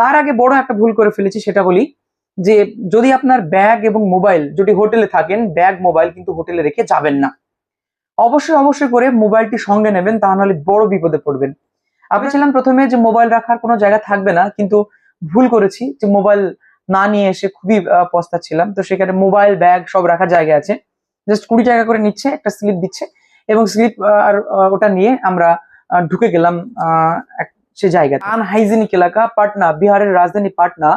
তার আগে বড় একটা ভুল করে ফেলেছি সেটা বলি যে যদি আপনার ব্যাগ এবং মোবাইল যদি হোটেলে থাকেন ব্যাগ মোবাইল কিন্তু হোটেলে রেখে যাবেন না। অবশ্যই অবশ্যই করে মোবাইলটি সঙ্গে নেবেন তা নাহলে বড় বিপদে পড়বেন। আমি ছিলাম প্রথমে যে মোবাইল রাখার কোনো জায়গা থাকবে না কিন্তু ভুল করেছি যে মোবাইল না নিয়ে এসে খুবই আহ, পস্তাচ্ছিলাম তো সেখানে মোবাইল ব্যাগ সব রাখার জায়গা আছে। জাস্ট কুড়ি টাকা করে নিচ্ছে একটা স্লিপ দিচ্ছে এবং স্লিপ আর ওটা নিয়ে আমরা ঢুকে গেলাম আহ, এক- সে জায়গা अनहाइजीनिक इलाका पटना बिहार की राजधानी पटना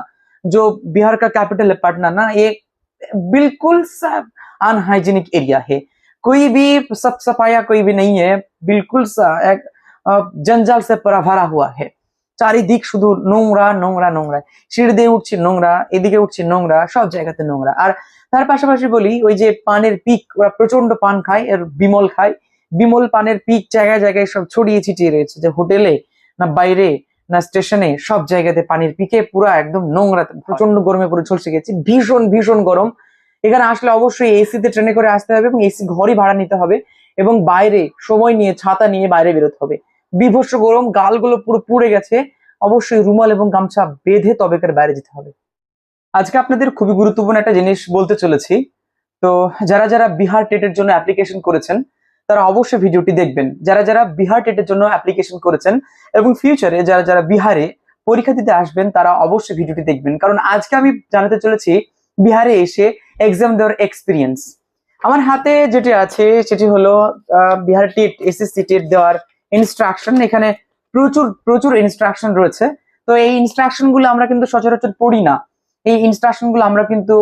जो बिहार का कैपिटल है पटना ना ये बिल्कुल सा अनहाइजीनिक एरिया है कोई भी सब सफाया कोई भी नहीं है बिल्कुल सा एक अ, जंजाल से भरा भरा हुआ है চারিদিক শুধু নোংরা নোংরা নোংরা সিঁড়ি দিয়ে উঠছি নোংরা এদিকে উঠছি নোংরা সব জায়গাতে নোংরা আর তার পাশাপাশি বলি ওই যে পানের পিক ওরা প্রচন্ড পান খায় এর বিমল খায় বিমল পানের পিক জায়গায় জায়গায় সব ছড়িয়ে ছিটিয়ে রয়েছে যে হোটেলে না বাইরে, না স্টেশনে, সব জায়গাতে পানির পিকে পুরো একদম নোংরা প্রচণ্ড গরমে পুরো ঝলসে গেছে। ভীষণ ভীষণ গরম। এখানে আসলে অবশ্যই এসিতে ট্রেনে করে আসতে হবে এবং এসি ঘরই ভাড়া নিতে হবে এবং বাইরে সময় নিয়ে ছাতা নিয়ে বাইরে বেরোতে হবে। বিভৎস গরম, গালগুলো পুরো পুড়ে গেছে। অবশ্যই রুমাল এবং গামছা বেঁধে তবে করে বাইরে যেতে হবে। আজকে আপনাদের খুবই গুরুত্বপূর্ণ একটা জিনিস বলতে চলেছি। তো যারা যারা বিহার টেটের জন্য অ্যাপ্লিকেশন করেছেন তারা অবশ্যই ভিডিওটি দেখবেন। যারা যারা বিহার টেটের জন্য অ্যাপ্লিকেশন করেছেন এবং ফিউচারে যারা যারা বিহারে পরীক্ষা দিতে আসবেন, তারা অবশ্যই ভিডিওটি দেখবেন। কারণ আজকে আমি জানাতে চলেছি বিহারে এসে এক্সাম দেওয়ার এক্সপিরিয়েন্স আমার হাতে যেটি আছে, সেটি হলো বিহার টেট এসএসসি টেট দেওয়ার ইনস্ট্রাকশন এখানে প্রচুর প্রচুর ইনস্ট্রাকশন রয়েছে। তো এই ইনস্ট্রাকশনগুলো আমরা কিন্তু সচরাচর পড়ি না। এই ইনস্ট্রাকশন আমরা কিন্তু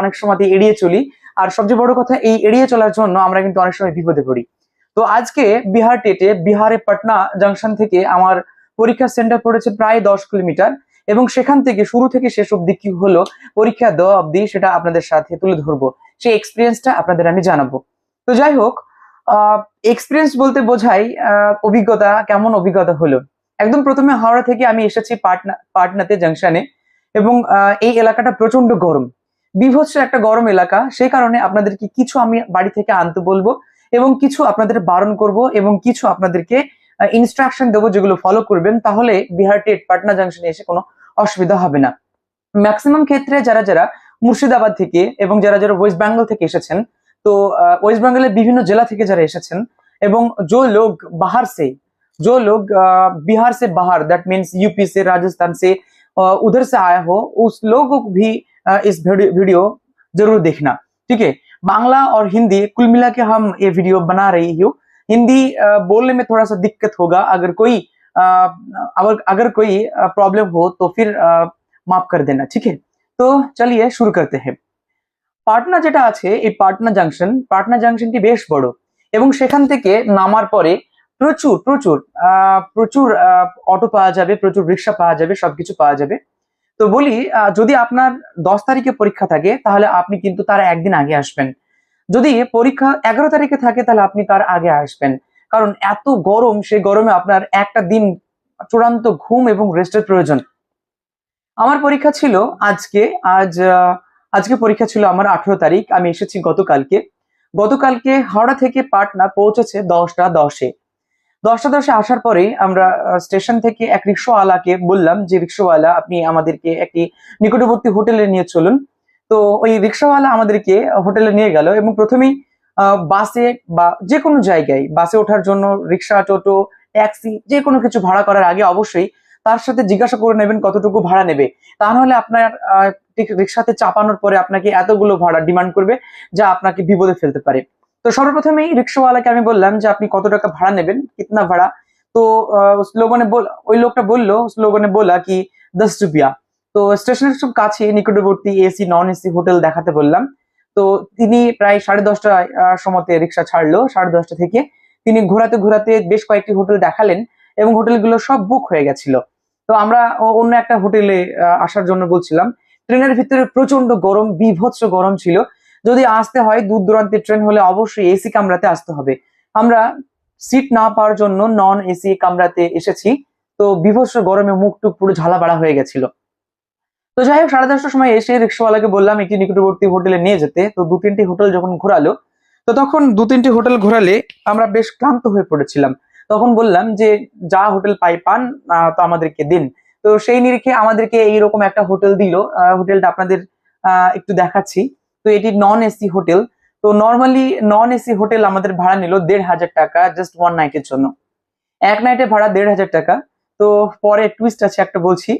অনেক সময় এড়িয়ে চলি। আর সবচেয়ে বড় কথা, এই এড়িয়ে চলার জন্য আমরা কিন্তু অনেক সময় বিপদে পড়ি। তো আজকে বিহার টেটে, বিহারে পাটনা জাংশন থেকে আমার পরীক্ষা সেন্টার পড়েছে প্রায় দশ কিলোমিটার এবং সেখান থেকে শুরু থেকে শেষ অব্দি কি হলো, পরীক্ষা দেওয়া অব্দি সেটা আপনাদের সাথে তুলে ধরবো। সেই এক্সপিরিয়েন্সটা আপনাদের আমি জানাব। তো যাই হোক এক্সপিরিয়েন্স বলতে বোঝাই অভিজ্ঞতা, কেমন অভিজ্ঞতা হলো। একদম প্রথমে হাওড়া থেকে আমি এসেছি পাটনা, পাটনাতে জাংশনে এবং এই এলাকাটা প্রচণ্ড গরম। বিভৎস একটা গরম এলাকা সেই কারণে আপনাদেরকে কিছু আমি বাড়ি থেকে আনতে বলবো এবং কিছু আপনাদের বারণ করব এবং কিছু আপনাদেরকে ইনস্ট্রাকশন দেবো যেগুলো ফলো করবেন তাহলে বিহার টেট পাটনা জাংশনে এসে কোনো অসুবিধা হবে না ম্যাক্সিমাম ক্ষেত্রে যারা যারা মুর্শিদাবাদ থেকে এবং যারা যারা ওয়েস্ট বেঙ্গল থেকে এসেছেন তো ওয়েস্ট বেঙ্গলের বিভিন্ন জেলা থেকে যারা এসেছেন এবং जो लोग बाहर से जो लोग अ, बिहार से बाहर दैट मीन्स यूपी से राजस्थान से अ, उधर से आया हो उस लोगों को भी अ, इस वीडियो वीडियो जरूर देखना ठीक है बांग्ला और हिंदी कुल मिला के हम ये वीडियो बना रही हूँ हिंदी अ, बोलने में थोड़ा सा दिक्कत होगा अगर कोई अ, अगर अगर कोई प्रॉब्लम हो तो फिर अ, माफ कर देना ठीक है তো চলিয়ে শুরু করতে हैं পাটনা যেটা আছে এই পাটনা জাংশন পাটনা জাংশনটি বেশ বড় এবং সেখান থেকে নামার পরে প্রচুর প্রচুর আহ, প্রচুর আহ, অটো পাওয়া যাবে প্রচুর রিক্সা পাওয়া যাবে সবকিছু পাওয়া যাবে তো বলি যদি আপনার দশ তারিখে পরীক্ষা থাকে, তাহলে আপনি কিন্তু তার একদিন আগে আসবেন। যদি পরীক্ষা এগারো তারিখে থাকে, তাহলে আপনি তার আগে আসবেন। কারণ এত গরম, সেই গরমে আপনার একটা দিন চূড়ান্ত ঘুম এবং রেস্টের প্রয়োজন। আমার পরীক্ষা ছিল আজকে, আজ আজকে পরীক্ষা ছিল আমার আঠেরো তারিখ, আমি এসেছি গতকালকে। গতকালকে হাওড়া থেকে পাটনা পৌঁছেছে দশটা দশে। দশটা দশে আসার পরে আমরা স্টেশন থেকে এক রিক্সাওয়ালাকে বললাম যে, রিক্সাওয়ালা, আপনি আমাদেরকে একটি নিকটবর্তী হোটেলে নিয়ে চলুন। তো ওই রিক্সাওয়ালা আমাদেরকে হোটেলে নিয়ে গেল এবং প্রথমেই বাসে বা যে কোনো জায়গায়, বাসে ওঠার জন্য রিক্সা, টোটো, ট্যাক্সি, যে কোনো কিছু ভাড়া করার আগে অবশ্যই তার সাথে জিজ্ঞাসা করে নেবেন কতটুকু ভাড়া নেবে। তা নাহলে আপনার রিক্সাতে চাপানোর পরে আপনাকে এতগুলো ভাড়া ডিমান্ড করবে যা আপনাকে বিপদে ফেলতে পারে। তো সর্বপ্রথমেই রিক্সাওয়ালাকে আমি বললাম যে আপনি কত টাকা ভাড়া নেবেন, কিতনা ভাড়া? তো স্লোগানে ওই লোকটা বলল, স্লোগানে বলা কি, দশ রুপিয়া। তো স্টেশনের খুব কাছে নিকটবর্তী এসি নন এসি হোটেল দেখাতে বললাম। তো তিনি প্রায় সাড়ে দশটা সময়তে রিক্সা ছাড়লো, সাড়ে দশটা থেকে। তিনি ঘোরাতে ঘোরাতে বেশ কয়েকটি হোটেল দেখালেন এবং হোটেলগুলো সব বুক হয়ে গেছিল। তো আমরা অন্য একটা হোটেলে আসার জন্য বলছিলাম। ট্রেনের ভিতরে প্রচণ্ড গরম, বিভৎস গরম ছিল। যদি আসতে হয় দূর দূরান্তের ট্রেন হলে অবশ্যই এসি কামরাতে আসতে হবে। আমরা সিট না পাওয়ার জন্য নন এসি কামরাতে এসেছি। তো বিভৎস গরমে মুখ টুক পুরো ঝালাপাড়া হয়ে গেছিল। তো যাই হোক, সাড়ে দশটার সময় এসে রিক্সাওয়ালাকে বললাম, একটি নিকটবর্তী হোটেলে নিয়ে যেতে। তো দু তিনটি হোটেল যখন ঘোরালো, তো তখন দু তিনটি হোটেল ঘোরালে আমরা বেশ ক্লান্ত হয়ে পড়েছিলাম। তখন বললাম যে, যা হোটেল পাই পান তো আমাদেরকে দিন। তো সেই নিরিখে আমাদেরকে এইরকম একটা হোটেল দিল। হোটেলটা আপনাদের একটু দেখাচ্ছি। তো এটি নন এসি হোটেল তো নর্মালি নন এসি হোটেল আমাদের ভাড়া নিল দেড় হাজার টাকা জাস্ট ওয়ান নাইটের জন্য। এক নাইটে ভাড়া দেড় হাজার টাকা। তো পরে টুইস্ট আছে একটা বলছি।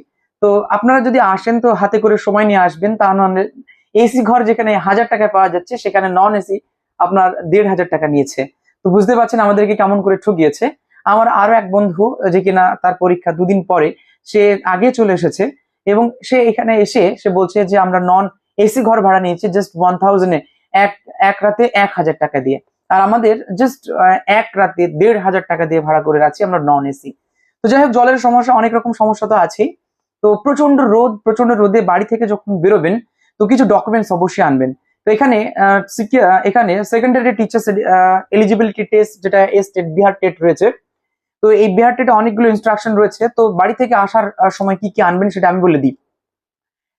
তো আপনারা যদি আসেন তো হাতে করে সময় নিয়ে আসবেন, তা এসি ঘর যেখানে হাজার টাকায় পাওয়া যাচ্ছে, সেখানে নন এসি আপনার দেড় হাজার টাকা নিয়েছে। তো বুঝতে পারছেন আমাদেরকে কেমন করে ঠকিয়েছে আমার আরও এক বন্ধু, যে কিনা তার পরীক্ষা দুদিন পরে, সে আগে চলে এসেছে এবং সে এখানে এসে সে বলছে যে আমরা নন এসি ঘর ভাড়া নিয়েছি জাস্ট ওয়ান থাউজেন্ডে এক এক রাতে এক হাজার টাকা দিয়ে। আর আমাদের জাস্ট এক রাতে দেড় হাজার টাকা দিয়ে ভাড়া করে রাখছি আমরা নন এসি তো যাই হোক, জলের সমস্যা, অনেক রকম সমস্যা তো আছেই। তো প্রচণ্ড রোদ প্রচণ্ড রোদে বাড়ি থেকে যখন বেরোবেন, তো কিছু ডকুমেন্টস অবশ্যই আনবেন। তো এখানে এখানে সেকেন্ডারি টিচার্স এলিজিবিলিটি টেস্ট যেটা স্টেট বিহার টেট রয়েছে। তো এই বিহার টেটে অনেকগুলো ইনস্ট্রাকশন রয়েছে। তো বাড়ি থেকে আসার সময় কি কি আনবেন সেটা আমি বলে দিই।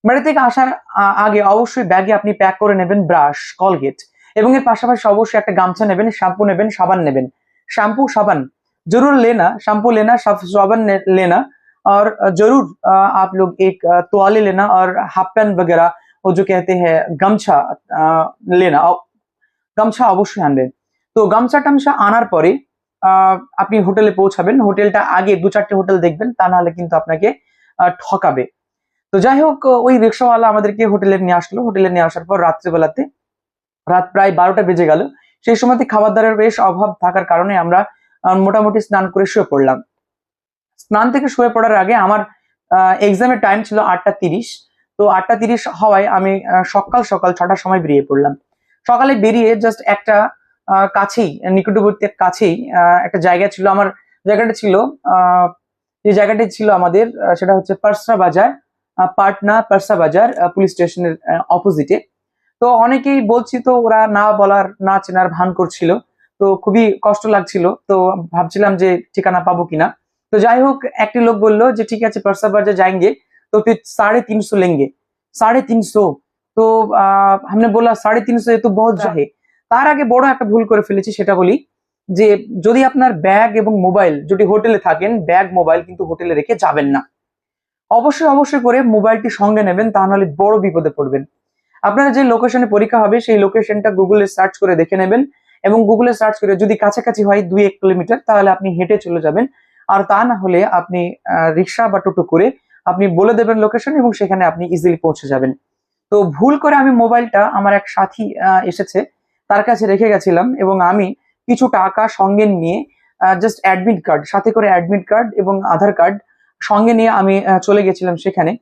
বাড়ি থেকে আসার আহ, আগে অবশ্যই ব্যাগে আপনি প্যাক করে নেবেন ব্রাশ কলগেট এবং এর পাশাপাশি অবশ্যই একটা গামছা নেবেন শ্যাম্পু নেবেন সাবান নেবেন শ্যাম্পू साबन जरूर लेना शैम्पू लेना साफ- साबन ने- लेना और जरूर अ, आप लोग एक अ, तुआले लेना और हाफ पैंट वगैरह वो जो कहते हैं गमछा अ, लेना और গামছা অবশ্যই আনবেন তো গামছা টামছা আনার পরে আহ, আপনি হোটেলে পৌঁছাবেন হোটেলটা আগে দু চারটে হোটেল দেখবেন তা নাহলে কিন্তু আপনাকে আহ, ঠকাবে তো যাই হোক, ওই রিক্সাওয়ালা আমাদেরকে হোটেলে নিয়ে আসলো। হোটেলে নিয়ে আসার পর রাত্রিবেলাতে, রাত প্রায় বারোটা বেজে গেল। সেই সময়তে খাবার দাবারের বেশ অভাব থাকার কারণে আমরা মোটামুটি স্নান করে শুয়ে পড়লাম। স্নান থেকে শুয়ে পড়ার আগে আমার এক্সামের টাইম ছিল আটটা তিরিশ। তো আটটা তিরিশ হওয়ায় আমি সকাল সকাল ছটার সময় বেরিয়ে পড়লাম। সকালে বেরিয়ে জাস্ট একটা কাছেই, নিকটবর্তী কাছেই একটা জায়গা ছিল। আমার জায়গাটা ছিল যে জায়গাটি ছিল আমাদের সেটা হচ্ছে পারসা বাজার। পাটনা পারসা বাজার পুলিশ স্টেশনের অপোজিটে। তো অনেকেই বলছি তো ওরা না বলার না চেনার ভান করছিল। তো খুবই কষ্ট লাগছিল। তো ভাবছিলাম যে ঠিকানা পাবো কিনা? তো যাই হোক একটি লোক বলল যে ঠিক আছে পারসা বাজার তো তুই সাড়ে তিনশো লেঙ্গে। সাড়ে তিনশো। তো আহ আমি বললাম সাড়ে তিনশো এ তো বহু যাহে। তার আগে বড় একটা ভুল করে ফেলেছি সেটা বলি যে যদি আপনার ব্যাগ এবং মোবাইল যদি হোটেলে থাকেন ব্যাগ মোবাইল কিন্তু হোটেলে রেখে যাবেন না। অবশ্যই অবশ্যই করে মোবাইলটি সঙ্গে নেবেন, তা নাহলে বড় বিপদে পড়বেন। আপনারা যে লোকেশনে পরীক্ষা হবে, সেই লোকেশনটা গুগলে সার্চ করে দেখে নেবেন এবং গুগলে সার্চ করে যদি কাছাকাছি হয় দুই এক কিলোমিটার, তাহলে আপনি হেঁটে চলে যাবেন। আর তা না হলে আপনি রিক্সা বা টোটো করে আপনি বলে দেবেন লোকেশন এবং সেখানে আপনি ইজিলি পৌঁছে যাবেন। তো ভুল করে আমি মোবাইলটা আমার এক সাথী এসেছে, তার কাছে রেখে গেছিলাম এবং আমি কিছু টাকা সঙ্গে নিয়ে জাস্ট অ্যাডমিট কার্ড সাথে করে অ্যাডমিট কার্ড এবং আধার কার্ড সঙ্গে নিয়ে আমি আহ, চলে গেছিলাম সেখানে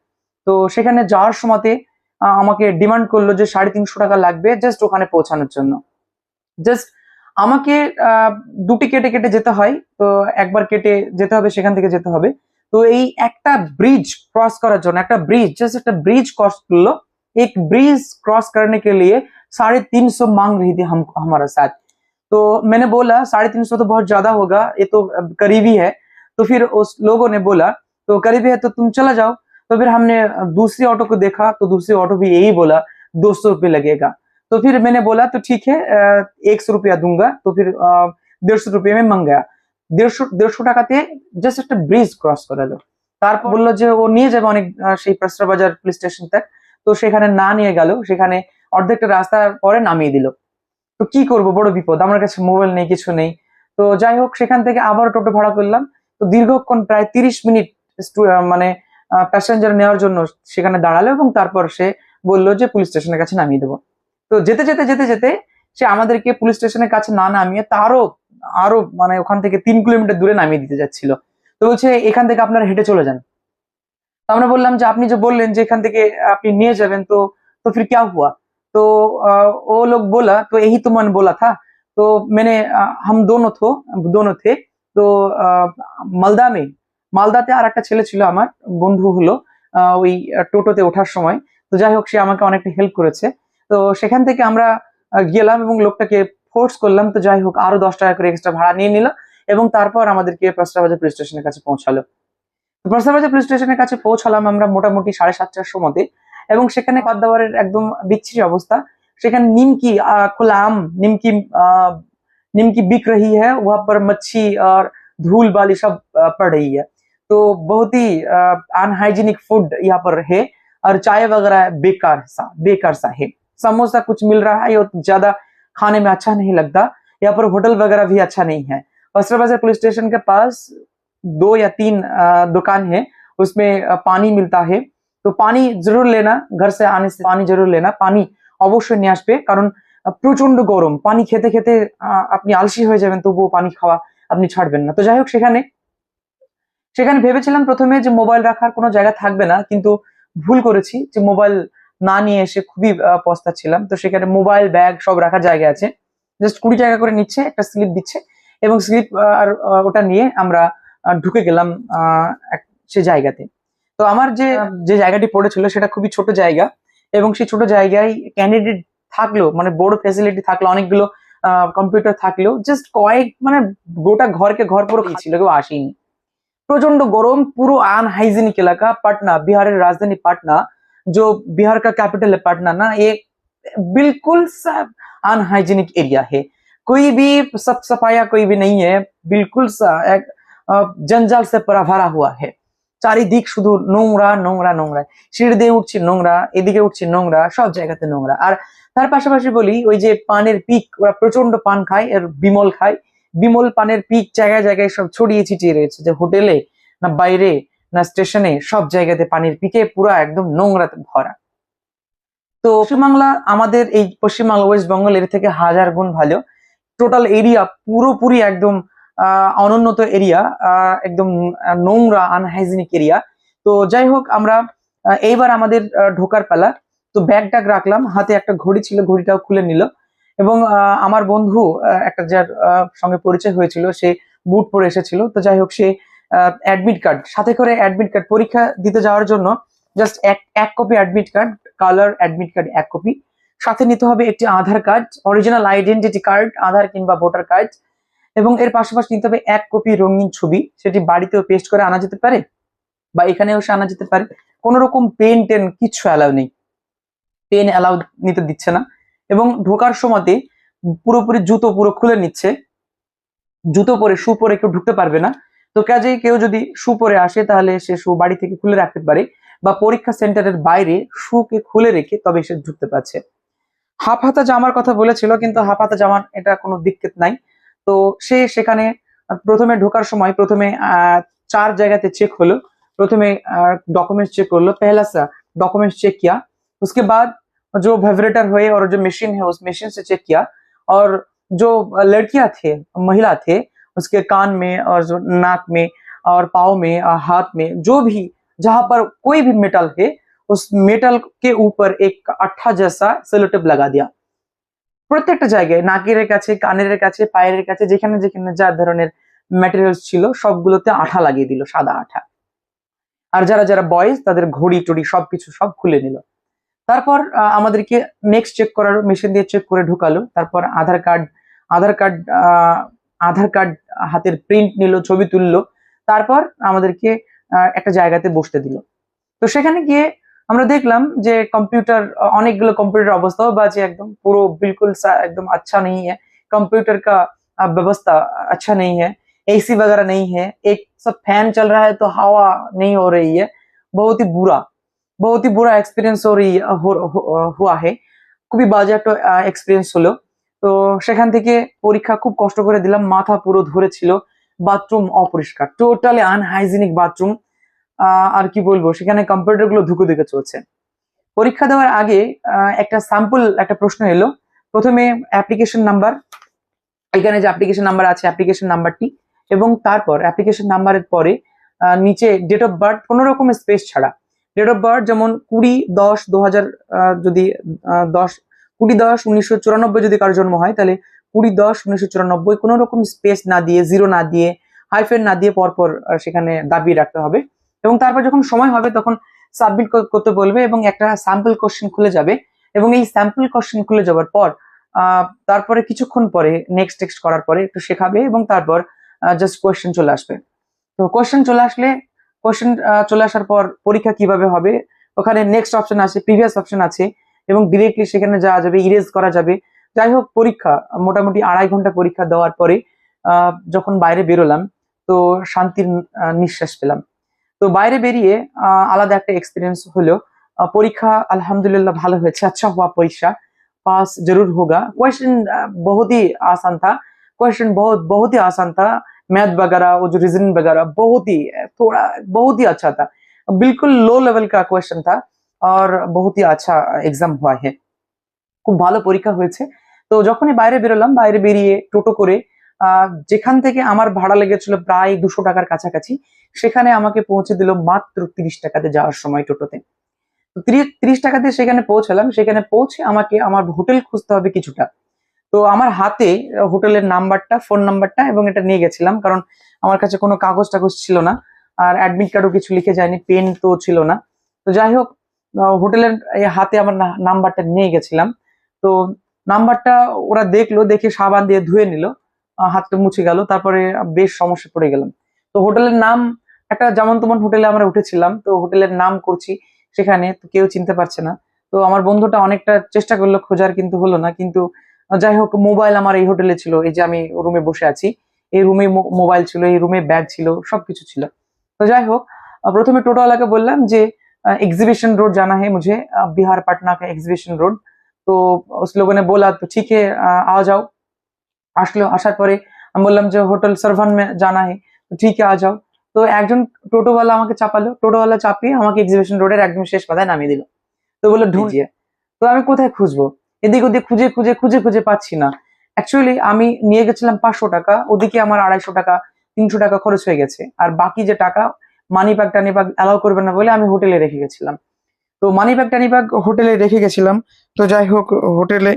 তো সেখানে যাওয়ার সময়তে আহ, আমাকে ডিমান্ড করলো যে সাড়ে তিনশো টাকা লাগবে জাস্ট ওখানে পৌঁছানোর জন্য জাস্ট আমাকে আহ, দুটি কেটে কেটে যেতে হয় তো একবার কেটে যেতে হবে সেখান থেকে যেতে হবে তো এই একটা ব্রিজ क्रॉस করার জন্য একটা ব্রিজ জাস্ট একটা ব্রিজ क्रॉस করলো एक ब्रिज क्रॉस करने के लिए साढ़े तीन सौ मांग रही थी हम हमारा साथ तो मैंने बोला साढ़े तीन सौ तो बहुत ज्यादा होगा ये तो करीबी है तो फिर उस लोगों ने बोला तो करीबी है तो तुम चला जाओ तो फिर हमने दूसरी ऑटो को देखा तो दूसरी ऑटो भी यही बोला दो सौ रुपये लगेगा तो फिर मैंने बोला तो ठीक है एक सौ रुपया दूंगा तो फिर डेढ़ सौ रुपये में मंग गया দেড়শো দেড়শো টাকাতে জাস্ট একটা ব্রিজ ক্রস করালো তারপর বললো যে ও নিয়ে যাবে অনেক আহ, সেই পাঁচটা বাজার পুলিশ স্টেশন তক তো সেখানে না নিয়ে গেল সেখানে অর্ধেকটা রাস্তার পরে নামিয়ে দিল তো কি করব বড় বিপদ আমার কাছে মোবাইল নেই কিছু নেই তো যাই হোক সেখান থেকে আবার টোটো ভাড়া করলাম তো দীর্ঘক্ষণ প্রায় তিরিশ মিনিট স্টু- আহ, মানে প্যাসেঞ্জার নেওয়ার জন্য সেখানে দাঁড়ালো এবং তারপর সে বললো যে পুলিশ স্টেশনের কাছে নামিয়ে দেবো তো যেতে যেতে যেতে যেতে সে আমাদেরকে পুলিশ স্টেশনের কাছে না নামিয়ে তারও আরো মানে ওখান থেকে তিন কিলোমিটার দূরে নামিয়ে দিতে যাচ্ছিল তো বলছে এখান থেকে আপনারা হেঁটে চলে যান তো আমরা বললাম যে আপনি যে বললেন যে এখান থেকে আপনি নিয়ে যাবেন তো तो फिर क्या हुआ तो अ, वो लोग बोला तो यही तो मैंने बोला था तो मैंने अ, हम दोनों थो दोनों थे তো আহ, মালদা মে মালদাতে আর একটা ছেলে ছিল আমার, বন্ধু হলো ওই টোটোতে ওঠার সময়। তো যাই হোক, সে আমাকে অনেকটা হেল্প করেছে। তো সেখান থেকে আমরা গেলাম এবং লোকটাকে ফোর্স করলাম। তো যাই হোক, আরও দশ টাকা করে এক্সট্রা ভাড়া নিয়ে নিল এবং তারপর আমাদেরকে প্রস্তাবাজার পুলিশ স্টেশনের কাছে পৌঁছালো। প্রস্তাবাজার পুলিশ স্টেশনের কাছে পৌঁছালাম আমরা মোটামুটি সাড়ে সাতটার সময় এবং সেখানে খাদ্যাবারের একদম বিচ্ছিরি অবস্থা। সেখানে নিমকি খোলাম আম, নিমকি নিমকি বিক রহি হ্যাঁ ওহা পর মচ্ছি আর ধুল, বালি সব পড়ে রহি হ্যাঁ। तो बहुत ही अनहाइजीनिक फूड यहाँ पर है और चाय वगैरह बेकार सा बेकार सा है समोसा कुछ मिल रहा है और ज्यादा खाने में अच्छा नहीं लगता यहाँ पर होटल वगैरह भी अच्छा नहीं है वस्त्र बाजार पुलिस स्टेशन के पास दो या तीन अ, दुकान है उसमें अ, पानी मिलता है তো পানি জরুর লেনা ঘর সে আনে সে পানি জরুর লেনা পানি অবশ্যই নিয়ে আসবে কারণ আহ, প্রচন্ড গরম পানি খেতে খেতে আহ, আপনি আলসি হয়ে যাবেন তবুও পানি খাওয়া আপনি ছাড়বেন না তো যাই হোক সেখানে সেখানে ভেবেছিলাম প্রথমে যে মোবাইল রাখার কোনো জায়গা থাকবে না কিন্তু ভুল করেছি যে মোবাইল না নিয়ে এসে খুবই পস্তাচ্ছিলাম তো সেখানে মোবাইল ব্যাগ সব রাখার জায়গা আছে। জাস্ট কুড়ি টাকা করে নিচ্ছে একটা স্লিপ দিচ্ছে এবং স্লিপ আর ওটা নিয়ে আমরা ঢুকে গেলাম আহ, সে জায়গাতে। তো আমার যে যে জায়গাটি পড়েছিল সেটা খুবই ছোট জায়গা এবং সেই ছোট জায়গায় ক্যান্ডিডেট থাকল মানে বড় ফেসিলিটি থাকল অনেকগুলো কম্পিউটার থাকলেও জাস্ট কয়েক মানে গোটা ঘরকে ঘর পুরো ছিল কেউ আসেনি। প্রচন্ড গরম পুরো আনহাইজিনিক এলাকা পাটনা বিহারের রাজধানী পাটনা जो बिहार का कैपिटल है पटना ना ये बिल्कुल सा अनहाइजीनिक एरिया है कोई भी सब सफाया कोई भी नहीं है बिल्कुल सा एक अ, जंजाल से भरा भरा हुआ है চারিদিক শুধু নোংরা নোংরা নোংরা সিঁড়ি দিয়ে উঠছি নোংরা এদিকে উঠছি নোংরা সব জায়গাতে নোংরা আর তার পাশাপাশি বলি ওই যে পানের পিক ওরা প্রচন্ড পান খায় আর বিমল খায় বিমল পানের পিক জায়গায় জায়গায় সব ছড়িয়ে ছিটিয়ে রয়েছে যে হোটেলে না বাইরে না স্টেশনে সব জায়গাতে পানির পিকে পুরো একদম নোংরাতে ভরা। তো পশ্চিমবাংলা আমাদের এই পশ্চিমবাংলা ওয়েস্ট বেঙ্গল এর থেকে হাজার গুণ ভালো। টোটাল এরিয়া পুরোপুরি একদম অনুন্নত এরিয়া একদম নোংরা আনহাইজিনিক এরিয়া। তো যাই হোক, আমরা এইবার আমাদের ঢোকার পালা। তো ব্যাগ ট্যাগ রাখলাম, হাতে একটা ঘড়ি ছিল, ঘড়িটাও খুলে নিল। এবং আমার বন্ধু একটা যার সঙ্গে পরিচয় হয়েছিল, সে বুট পরে এসেছিল। তো যাই হোক, সে অ্যাডমিট কার্ড সাথে করে অ্যাডমিট কার্ড পরীক্ষা দিতে যাওয়ার জন্য জাস্ট এক এক copy admit card colour admit card এক কপি সাথে নিতে হবে একটি Aadhaar card original identity card Aadhaar কিংবা ভোটার কার্ড এবং এর পাশাপাশি নিতে হবে এক কপি রঙিন ছবি, সেটি বাড়িতেও পেস্ট করে আনা যেতে পারে বা এখানেও সে আনা যেতে পারে। কোনো রকম পেন টেন কিছু অ্যালাউ নেই। পেন অ্যালাউ নিতে দিচ্ছে না। এবং ঢোকার সময়তে পুরোপুরি জুতো পুরো খুলে নিচ্ছে জুতো পরে শু পরে কেউ ঢুকতে পারবে না তো কাজেই কেউ যদি শু পরে আসে তাহলে সে শু বাড়ি থেকে খুলে রাখতে পারে বা পরীক্ষা সেন্টারের বাইরে শুকে খুলে রেখে তবে সে ঢুকতে পারছে হাফ হাতা জামার কথা বলেছিল কিন্তু হাফ হাতা জামার এটা কোনো দিক্কত নাই তো সে সেখানে প্রথমে ঢোকার সময় প্রথমে আহ, চার জায়গাতে চেক হলো প্রথমে डॉक्यूमेंट्स चेक कर लो पहला सा डॉक्यूमेंट्स चेक किया उसके बाद जो वाइब्रेटर हुए और जो मशीन है उस मशीन से चेक किया और जो लड़कियां थे महिला थे उसके कान में और जो नाक में और पाँव में और हाथ में जो भी जहां पर कोई भी मेटल है उस मेटल के ऊपर एक अट्ठा जैसा सेलोटेप लगा दिया প্রত্যেকটা জায়গায় নাকের কাছে কানের কাছে পায়ের কাছে যেখানে যেখানে যা ধরনের ম্যাটেরিয়ালস ছিল সবগুলোতে আঠা লাগিয়ে দিল সাদা আঠা আর যারা যারা বয়েজ তাদের ঘড়ি টড়ি সবকিছু সব খুলে নিল তারপর আহ, আমাদেরকে নেক্সট চেক করার মেশিন দিয়ে চেক করে ঢুকালো তারপর Aadhaar card Aadhaar card Aadhaar card হাতের প্রিন্ট নিল ছবি তুললো তারপর আমাদেরকে আহ, একটা জায়গাতে বসতে দিল তো সেখানে গিয়ে আমরা দেখলাম যে কম্পিউটার অনেকগুলো কম্পিউটার অবস্থাও বাজে একদম পুরো बिल्कुल सा एकदम अच्छा नहीं है कंप्यूटर का अ, व्यवस्था अच्छा नहीं है एसी वगैरह नहीं है एक सब फैन चल रहा है तो हवा नहीं हो रही है बहुत ही बुरा बहुत ही बुरा एक्सपिरियंस हो रही हो, हो, हुआ है খুবই বাজে একটা এক্সপিরিয়েন্স হলো তো সেখান থেকে পরীক্ষা খুব কষ্ট করে দিলাম মাথা পুরো ধরেছিল বাথরুম অপরিষ্কার টোটালি আনহাইজিনিক বাথরুম আর কি বলবো সেখানে কম্পিউটার গুলো ধুকে ধুকে চলছে পরীক্ষা দেওয়ার আগে আহ, একটা স্যাম্পল একটা প্রশ্ন এলো প্রথমে অ্যাপ্লিকেশন নাম্বার এখানে যে অ্যাপ্লিকেশন নাম্বার আছে অ্যাপ্লিকেশন নাম্বারটি এবং তারপর অ্যাপ্লিকেশন নাম্বারের পরে আহ, নিচে ডেট অফ বার্থ কোনো রকম স্পেস ছাড়া ডেট অফ বার্থ যেমন কুড়ি দশ দু যদি দশ, কুড়ি দশ উনিশশো চুরানব্বই যদি কারোর জন্ম হয়, তাহলে কুড়ি দশ উনিশশো চুরানব্বই কোনো রকম স্পেস না দিয়ে জিরো না দিয়ে হাইফেন না দিয়ে পরপর সেখানে দাবি রাখতে হবে। এবং তারপর যখন সময় হবে, তখন সাবমিট করতে বলবে এবং একটা স্যাম্পল কোশ্চেন খুলে যাবে। এবং এই স্যাম্পল কোশ্চেন খুলে যাওয়ার পর তারপরে কিছুক্ষণ পরে নেক্সট টেক্সট করার পরে একটু শেখাবে এবং তারপর জাস্ট কোয়েশ্চেন চলে আসবে। তো কোয়েশ্চেন চলে আসলে কোয়েশ্চেন চলে আসার পর পরীক্ষা কিভাবে হবে ওখানে নেক্সট অপশন আছে প্রিভিয়াস অপশন আছে এবং ডিরেক্টলি সেখানে যাওয়া যাবে ইরেজ করা যাবে যাই হোক পরীক্ষা মোটামুটি আড়াই ঘন্টা পরীক্ষা দেওয়ার পরে আহ, যখন বাইরে বেরোলাম তো শান্তির আহ, নিঃশ্বাস পেলাম তো বাইরে বেরিয়ে আহ, আলাদা একটা এক্সপিরিয়েন্স হলো আহ, পরীক্ষা আলহামদুলিল্লাহ ভালো হয়েছে अच्छा हुआ परीक्षा पास जरूर होगा क्वेश्चन बहुत ही आसान था क्वेश्चन बहुत बहुत ही आसान था मैथ वगैरह वो जो रीजनिंग वगैरह बहुत ही थोड़ा बहुत ही अच्छा था बिल्कुल लो लेवल का क्वेश्चन था और बहुत ही अच्छा एग्जाम हुआ है খুব ভালো পরীক্ষা হয়েছে তো যখনই বাইরে বেরোলাম বাইরে বেরিয়ে টোটো করে আহ, যেখান থেকে আমার ভাড়া লেগেছিল প্রায় দুশো টাকার কাছাকাছি সেখানে আমাকে পৌঁছে দিল মাত্র তিরিশ টাকাতে যাওয়ার সময় টোটোতে তো তিরিশ টাকাতে সেখানে পৌঁছালাম সেখানে পৌঁছে আমাকে আমার হোটেল খুঁজতে হবে কিছুটা তো আমার হাতে হোটেলের নাম্বারটা, ফোন নাম্বারটা এবং এটা নিয়ে গেছিলাম কারণ আমার কাছে কোনো কাগজ টাগজ ছিল না। আর অ্যাডমিট কার্ডও কিছু লিখে যায়নি পেন তো ছিল না। তো যাই হোক হোটেলের হাতে আমার নাম্বারটা নিয়ে গেছিলাম। তো নাম্বারটা ওরা দেখল, দেখে সাবান দিয়ে ধুয়ে নিল হাতটা মুছে গেল, তারপরে বেশ সমস্যা পড়ে গেলাম। তো হোটেলের নাম, একটা যেমন তেমন হোটেলে আমরা উঠেছিলাম, তো হোটেলের নাম করছি সেখানে, তো কেউ চিনতে পারছে না। তো আমার বন্ধুটা অনেকটা চেষ্টা করল খোঁজার, কিন্তু হলো না। কিন্তু যাই হোক মোবাইল আমার এই হোটেলে ছিল এই যে আমি রুমে বসে আছি এই রুমে মোবাইল ছিল এই রুমে ব্যাগ ছিল সবকিছু ছিল তো যাই হোক আহ, প্রথমে টোটোওয়ালাকে বললাম যে एग्जीबिशन रोड जाना है मुझे अ, बिहार पटना का एग्जीबिशन रोड তো उस लोगों ने बोला तो ठीक है अ, आ जाओ আসলো আসার পরে আমি বললাম যে হোটেল সার্ভান মে জানা হে তো ঠিক আছে আ যাও তো একজন টোটোওয়ালা আমাকে চাপালো টোটোওয়ালা চাপিয়ে আমাকে এক্সিবিশন রোডের একদম শেষ পাতায় নামিয়ে দিল তো বললো ঢুঁড়িয়ে তো আমি কোথায় খুঁজবো এদিক ওদিক খুঁজে খুঁজে খুঁজে খুঁজে পাচ্ছি না। অ্যাকচুয়ালি আমি নিয়ে গেছিলাম পাঁচশো টাকা, ওদিকে আমার আড়াইশো টাকা, তিনশো টাকা খরচ হয়ে গেছে। আর বাকি যে টাকা মানি ব্যাগ টানি ব্যাগ অ্যালাউ করবে না বলে আমি হোটেলে রেখে গেছিলাম। তো মানি ব্যাগ টানি ব্যাগ হোটেলে রেখে গেছিলাম। তো যাই হোক, হোটেলে,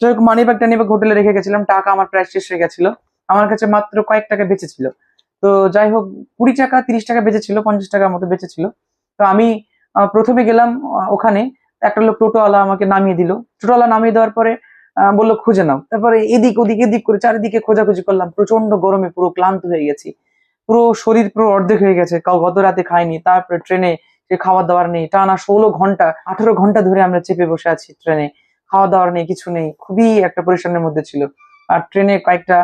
যাই হোক মানি ব্যাগ টানি ব্যাগ হোটেলে রেখে গেছিলাম। টাকা আমার প্রায় শেষ হয়ে গেছিল। আমার কাছে মাত্র কয়েক টাকা বেঁচেছিল তো যাই হোক, কুড়ি টাকা, তিরিশ টাকা বেঁচেছিল পঞ্চাশ টাকার মতো বেঁচেছিল তো আমি প্রথমে গেলাম ওখানে। একটা লোক টোটোওয়ালা আমাকে নামিয়ে দিল। টোটোওয়ালা নামিয়ে দেওয়ার পরে বলল, খুঁজে নাও। তারপরে এদিক ওদিক, এদিক করে চারিদিকে খোঁজাখুঁজি করলাম। প্রচণ্ড গরমে পুরো ক্লান্ত হয়ে গেছি। পুরো শরীর পুরো অর্ধেক হয়ে গেছে। কাউ গত রাতে খাইনি তারপরে ট্রেনে সে খাবার দাবার নেই। টানা ষোলো ঘণ্টা, আঠারো ঘণ্টা ধরে আমরা চেপে বসে আছি ট্রেনে। খাওয়া দাওয়ার নেই, কিছু নেই। খুবই একটা পরিশ্রমের মধ্যে ছিল। আর ট্রেনে কয়েকটা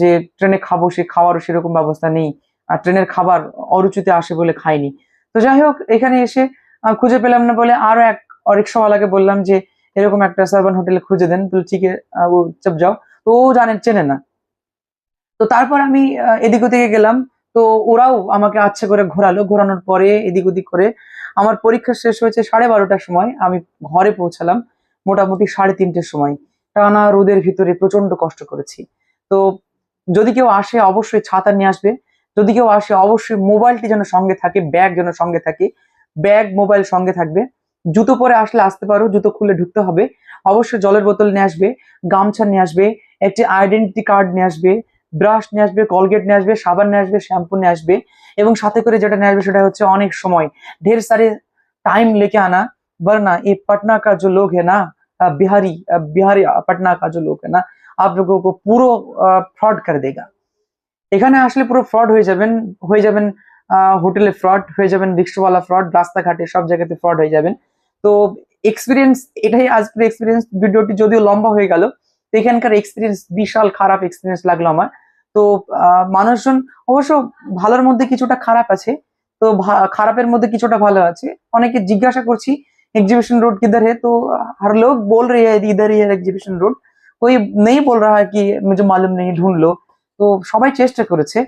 যে ট্রেনে খাব সে খাওয়ারও সেরকম ব্যবস্থা নেই। আর ট্রেনের খাবার অরুচিতে আসে বলে খাইনি। তো যাই হোক, এখানে এসে খুঁজে পেলাম না বলে আরও এক অরিক্সাওয়ালাকে বললাম যে এরকম একটা সার্ভান হোটেলে খুঁজে দেন। ঠিক আছে, যাও। তো ও জানেন চেনে না। তো তারপর আমি এদিক ওদিকে গেলাম। তো ওরাও আমাকে আচ্ছা করে ঘোরালো। ঘোরানোর পরে এদিক ওদিক করে আমার পরীক্ষা শেষ হয়েছে সাড়ে বারোটার সময়। আমি ঘরে পৌঁছালাম মোটামুটি সাড়ে তিনটের সময়। টানা রোদের ভিতরে প্রচণ্ড কষ্ট করেছি। তো যদি কেউ আসে অবশ্যই ছাতা নিয়ে আসবে। যদি কেউ আসে অবশ্যই মোবাইলটি যেন সঙ্গে থাকে ব্যাগ যেন সঙ্গে থাকে ব্যাগ, মোবাইল সঙ্গে থাকবে। জুতো পরে আসলে আসতে পারো, জুতো খুলে ঢুকতে হবে। অবশ্যই জলের বোতল নিয়ে আসবে, গামছা নিয়ে আসবে, একটি আইডেন্টি কার্ড নিয়ে আসবে ব্রাশ নিয়ে আসবে কলগেট নিয়ে আসবে, সাবান নিয়ে আসবে শ্যাম্পু নিয়ে আসবে এবং সাথে করে যেটা নিয়ে আসবে সেটা হচ্ছে অনেক সময়। ঢের সারে টাইম লেকে আনা বার না এই পাটনা কাজ লোক হ্যাঁ না বিহারি বিহারি পাটনা কাজ লোক হ্যাঁ है ना পুরো ফ্রড করে দেগা। এখানে আসলে পুরো ফ্রড হয়ে যাবেন হয়ে যাবেন হোটেলে ফ্রড হয়ে যাবেন রিক্সাওয়ালা ফ্রড রাস্তাঘাটে সব জায়গাতে ফ্রড হয়ে যাবেন তো এক্সপিরিয়েন্স এটাই আজকের এক্সপিরিয়েন্স ভিডিওটি যদিও লম্বা হয়ে গেল তো এখানকার এক্সপিরিয়েন্স বিশাল খারাপ এক্সপিরিয়েন্স লাগলো আমার তো আহ, মানুষজন অবশ্য ভালোর মধ্যে কিছুটা খারাপ আছে তো ভা- খারাপের মধ্যে কিছুটা ভালো আছে অনেকে জিজ্ঞাসা করছি एग्जीबिशन रोड किधर है तो हर लोग बोल रहे हैं इधर ही है एग्जीबिशन रोड कोई नहीं बोल रहा है कि मुझे मालूम नहीं ढूंढ लो তো সবাই চেষ্টা করেছে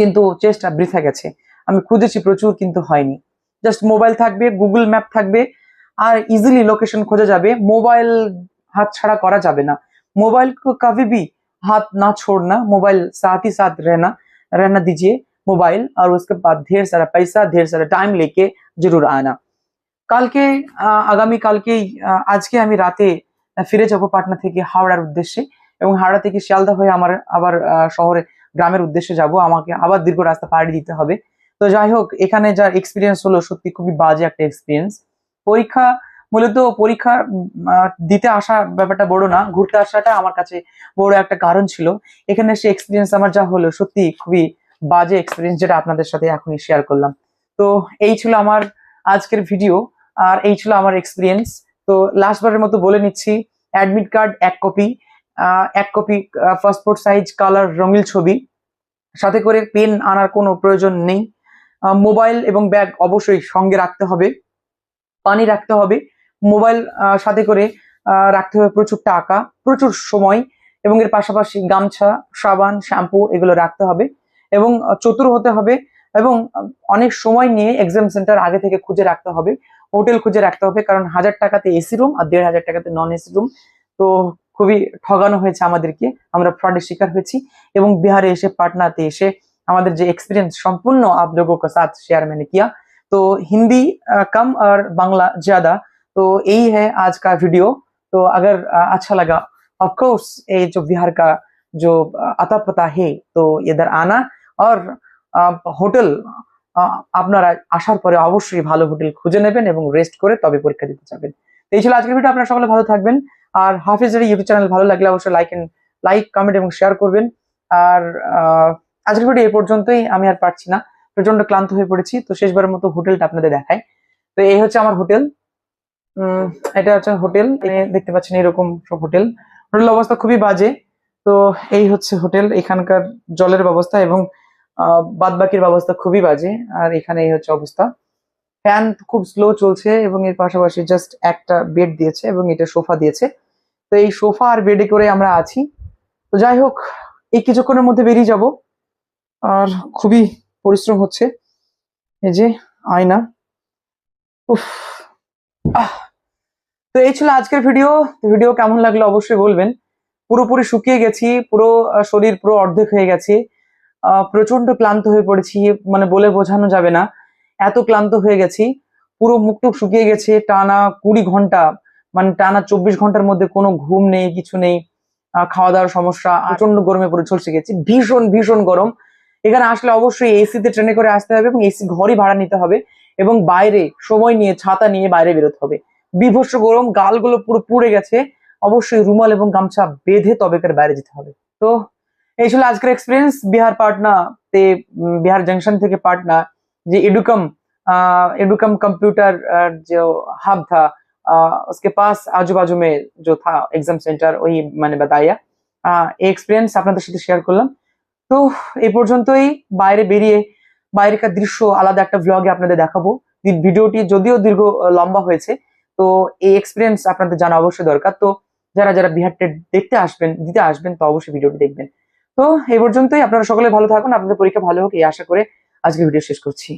কিন্তু চেষ্টা বৃথা গেছে আমি খুঁজেছি প্রচুর কিন্তু হয়নি জাস্ট মোবাইল থাকবে গুগল ম্যাপ থাকবে আর ইজিলি লোকেশন খোঁজা যাবে মোবাইল হাত ছাড়া করা যাবে না मोबाइल को कभी भी हाथ ना छोड़ना मोबाइल साथ ही साथ रहना रहना दीजिए मोबाइल और उसके बाद ढेर सारा पैसा ढेर सारा टाइम लेके जरूर आना কালকে আহ, আগামী কালকে আজকে আমি রাতে ফিরে যাব পাটনা থেকে হাওড়ার উদ্দেশ্যে এবং হাওড়া থেকে শিয়ালদা হয়ে আমার আবার আহ, শহরে গ্রামের উদ্দেশ্যে যাব, আমাকে আবার দীর্ঘ রাস্তা পাড়ি দিতে হবে। তো যাই হোক, এখানে যা এক্সপিরিয়েন্স হলো, সত্যি খুবই বাজে একটা এক্সপিরিয়েন্স পরীক্ষা, মূলত পরীক্ষা দিতে আসা ব্যাপারটা বড় না, ঘুরতে আসাটা আমার কাছে বড় একটা কারণ ছিল। এখানে এসে এক্সপিরিয়েন্স আমার যা হলো, সত্যি খুবই বাজে এক্সপিরিয়েন্স যেটা আপনাদের সাথে এখনই শেয়ার করলাম। তো এই ছিল আমার আজকের ভিডিও আর এই ছিল আমার এক্সপিরিয়েন্স তো লাস্টবারের মতো বলে নিচ্ছি অ্যাডমিট কার্ড এক কপি এক কপি পাসপোর্ট সাইজ কালার রঙিন ছবি। সাথে করে পেন আনার কোনো প্রয়োজন নেই। মোবাইল এবং ব্যাগ অবশ্যই সঙ্গে রাখতে হবে। পানি রাখতে হবে। মোবাইল সাথে করে রাখতে হবে প্রচুর টাকা, প্রচুর সময় এবং এর পাশাপাশি গামছা, সাবান, শ্যাম্পু এগুলো রাখতে হবে এবং চতুর হতে হবে এবং অনেক সময় নিয়ে এক্সাম সেন্টার আগে থেকে খুঁজে রাখতে হবে। হোটেল খুঁজে রাখতে হবে কারণ হাজার টাকাতে এসি রুম আর দেড় হাজার টাকাতে নন এসি রুম তো খুবই ঠগানো হয়েছে আমাদেরকে আমরা ফ্রডের শিকার হয়েছি এবং বিহারে এসে পাটনাতে এসে আমাদের যে एक्सपीरियंस संपूर्ण आप लोगों के साथ शेयर मैंने किया तो हिंदी अ, कम और बांग्ला ज्यादा तो यही है आज का वीडियो तो अगर अ, अच्छा लगा ऑफ कोर्स ये जो बिहार का जो अ, अता पता है तो इधर आना और হোটেল আপনারা আসার পরে অবশ্যই ভালো হোটেল খুঁজে নেবেন এবং রেস্ট করে তবে পরীক্ষা দিতে যাবেন তো এই ছিল আজকের ভিডিও আপনারা সকলে ভালো থাকবেন আর হাফিজের ইউটিউব চ্যানেল ভালো লাগলে অবশ্যই লাইক এন্ড লাইক কমেন্ট এবং শেয়ার করবেন। আর আজকের ভিডিও এই পর্যন্তই, আমি আর পারছি না। প্রচণ্ড ক্লান্ত হয়ে পড়েছি, তো শেষবারের মতো হোটেলটা আপনাদের দেখাই। তো এই হচ্ছে আমার হোটেল। এটা হচ্ছে হোটেল। দেখতে পাচ্ছেন এরকম সব হোটেল। হোটেল অবস্থা খুবই বাজে। তো এই হচ্ছে হোটেল, এখানকার জলের ব্যবস্থা এবং বাদ বাকির ব্যবস্থা খুবই বাজে। আর এখানে এই হচ্ছে অবস্থা। ফ্যান খুব স্লো চলছে এবং এর পাশাপাশি জাস্ট একটা বেড দিয়েছে এবং এটা সোফা দিয়েছে। তো এই সোফা আর বেডে করে আমরা আছি। তো যাই হোক, এই কিছুক্ষণের মধ্যে বেরিয়ে যাব। আর খুবই পরিশ্রম হচ্ছে। এই যে আয়না। উফ, আহ। তো এই ছিল আজকের ভিডিও। ভিডিও কেমন লাগল অবশ্যই বলবেন। পুরোপুরি শুকিয়ে গেছি, পুরো শরীর পুরো অর্ধেক হয়ে গেছে। প্রচণ্ড ক্লান্ত হয়ে পড়েছি মানে বলে বোঝানো যাবে না। এত ক্লান্ত হয়ে গেছি। পুরো মুখটুক শুকিয়ে গেছে, টানা কুড়ি ঘণ্টা। মানে টানা চব্বিশ ঘণ্টার মধ্যে কোনো ঘুম নেই, কিছু নেই খাওয়া দাওয়ার সমস্যা প্রচণ্ড গরমে পড়ে ঝলসে গেছি। ভীষণ ভীষণ গরম। এখানে আসলে অবশ্যই এসিতে ট্রেনে করে আসতে হবে এবং এসি ঘরই ভাড়া নিতে হবে এবং বাইরে সময় নিয়ে, ছাতা নিয়ে বাইরে বেরোতে হবে। বিভৎস গরম, গালগুলো পুরো পুড়ে গেছে। অবশ্যই রুমাল এবং গামছা বেঁধে তবেকার বাইরে যেতে হবে। তো এই ছিল আজকের এক্সপিরিয়েন্স বিহার পাটনা তে বিহার জাংশন থেকে পাটনা, যে এডুকাম আহ এডুকাম কম্পিউটার যে হাব থা उसके पास आजू बाजू में जो था एग्जाम सेंटर वही मैंने बताया আহ, এই এক্সপিরিয়েন্স আপনাদের সাথে শেয়ার করলাম তো এই পর্যন্তই বাইরে বেরিয়ে বাইরেকার দৃশ্য আলাদা একটা ভ্লগে আপনাদের দেখাবো এই ভিডিওটি যদিও দীর্ঘ আহ, লম্বা হয়েছে তো এই এক্সপিরিয়েন্স আপনাদের জানা অবশ্যই দরকার তো যারা যারা বিহার টেট দেখতে আসবেন দিতে আসবেন তো অবশ্যই ভিডিওটি দেখবেন তো এই পর্যন্তই আপনারা সকলে ভালো থাকুন আপনাদের পরীক্ষা ভালো হোক এই আশা করে আজকে ভিডিও শেষ করছি